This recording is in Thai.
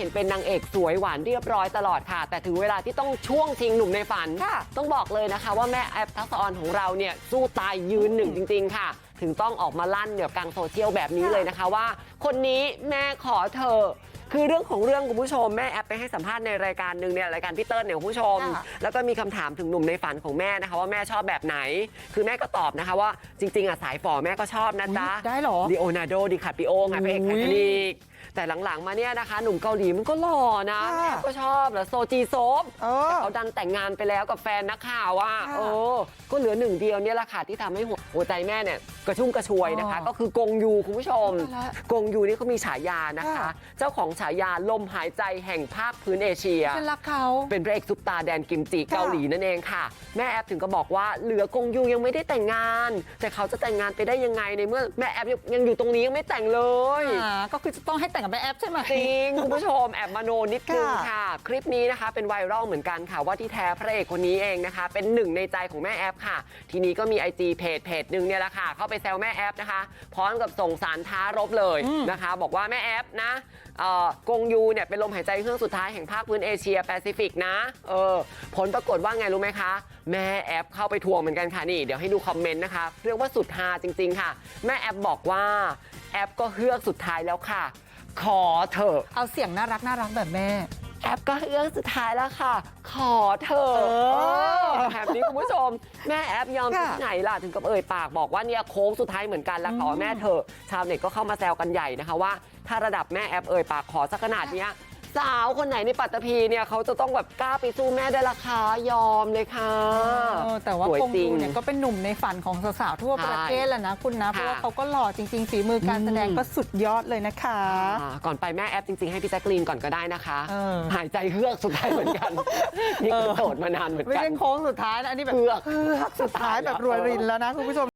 เห็นเป็นนางเอกสวยหวานเรียบร้อยตลอดค่ะ แต่ถึงเวลาที่ต้องช่วงชิงหนุ่มในฝันค่ะต้องบอกเลยนะคะว่าแม่แอปทักษะออนของเราเนี่ยสู้ตายยืนหนึ่งจริง ๆ ค่ะ ถึงต้องออกมาลั่นเหนือกลางโซเชียลแบบนี้เลยนะคะว่า คนนี้แม่ขอเธอะคือเรื่องของเรื่องคุณผู้ชมแม่แอปไปให้สัมภาษณ์ในรายการหนึ่งเนี่ยรายการพี่เติ้ลเนี่ยคุณผู้ชมค่ะแล้วก็มีคำถามถึงหนุ่มในฝันของแม่นะคะ ว่าแม่ชอบแบบไหน คือแม่ก็ตอบนะคะว่าจริง ๆอะสายฝ่อแม่ก็ชอบนะจ๊ะได้เหรอดิโอนาโดดิคาปิโอไงพระเอกไทอุ๊ยทานิก แต่หลังๆมาเนี่ยนะคะหนุ่มเกาหลีมันก็หล่อนะค่ะแม่ก็ชอบแล้วโซจีโซฟเออแต่เขาดันแต่งงานไปแล้วกับแฟนนักข่าวว่าค่ะเออ ก็เหลือหนึ่งเดียวเนี่ยแหละค่ะที่ทำให้หัวหัวใจแม่เนี่ยกระชุ่มกระชวยนะคะอ๋อก็คือกงยูคุณผู้ชมตายละกงยูนี่เขามีฉายานะคะค่ะเจ้าของฉายาลมหายใจแห่งภาคพื้นเอเชียฉันรักเขาเป็นพระเอกซุปตาแดนกิมจิค่ะเกาหลีนั่นเองค่ะ แม่แอปถึงก็บอกว่าเหลือกงยูยังไม่ได้แต่งงาน แต่เขาจะแต่งงานไปได้ยังไงในเมื่อแม่แอปยังยังอยู่ตรงนี้ยังไม่แต่งเลยอ่าก็คือจะต้องให้แต่งกับแม่แอปใช่ไหมจริงคุณผู้ชมแอบมาโนนิดนึงค่ะค่ะ คลิปนี้นะคะเป็นไวรัลเหมือนกันค่ะว่าที่แท้พระเอกคนนี้เองนะคะ เป็นหนึ่งในใจของแม่แอปค่ะ ทีนี้ก็มี IG เพจเพจหนึ่งเนี่ยแหละค่ะ เข้าไปแซวแม่แอปนะคะ พร้อมกับส่งสารท้ารบเลยนะคะ บอกว่าแม่แอปนะเอ่อกงยูเนี่ยเป็นลมหายใจเครื่องสุดท้ายแห่งภาคพื้นเอเชียแปซิฟิกนะเออผลปรากฏว่าไงรู้ไหมคะ แม่แอปเข้าไปทวงเหมือนกันค่ะนี่เดี๋ยวให้ดูคอมเมนต์นะคะเรียกว่าสุดฮาจริง ๆ ค่ะ แม่แอปบอกว่าแอปก็เฮือกสุดท้ายแล้วค่ะ ขอเถอะเอาเสียงน่ารักน่ารักแบบแม่ แอปก็เอื้องสุดท้ายแล้วค่ะ ขอเธอะเออแบบนี้คุณผู้ชม แม่แอปยอมค่ะที่ไหนล่ะถึงกับเอ่ยปากบอกว่าเนี่ยโค้งสุดท้ายเหมือนกันแล้วขอแม่เธอะชาวเน็ตก็เข้ามาแซวกันใหญ่นะคะว่า ถ้าระดับแม่แอปเอ่ยปากขอสักขนาดเนี้ย สาวคนไหนในปัตตภีเนี่ยเขาจะต้องแบบกล้าไปสู้แม่ได้ราคายอมเลยค่ะเออแต่ว่าสวยคงจริดูงเนี่ยก็เป็นหนุ่มในฝันของสาวๆทั่วประเทศแหละนะคุณนะเพราะว่าค่ะเขาก็หล่อจริงๆฝีมือการแสดงก็สุดยอดเลยนะคะอ่าก่อนไปแม่แอปจริงๆให้พี่แจ๊กลีนก่อนก็ได้นะคะเออหายใจเฮือกสุดท้ายเหมือนกันนี่คือโสดมานานเหมือนไม่กันได้โค้งสุดท้ายนะอันนี้แบบเฮือกเฮือกสุดท้ายแบบรวยรินแล้วนะคุณผู้ชม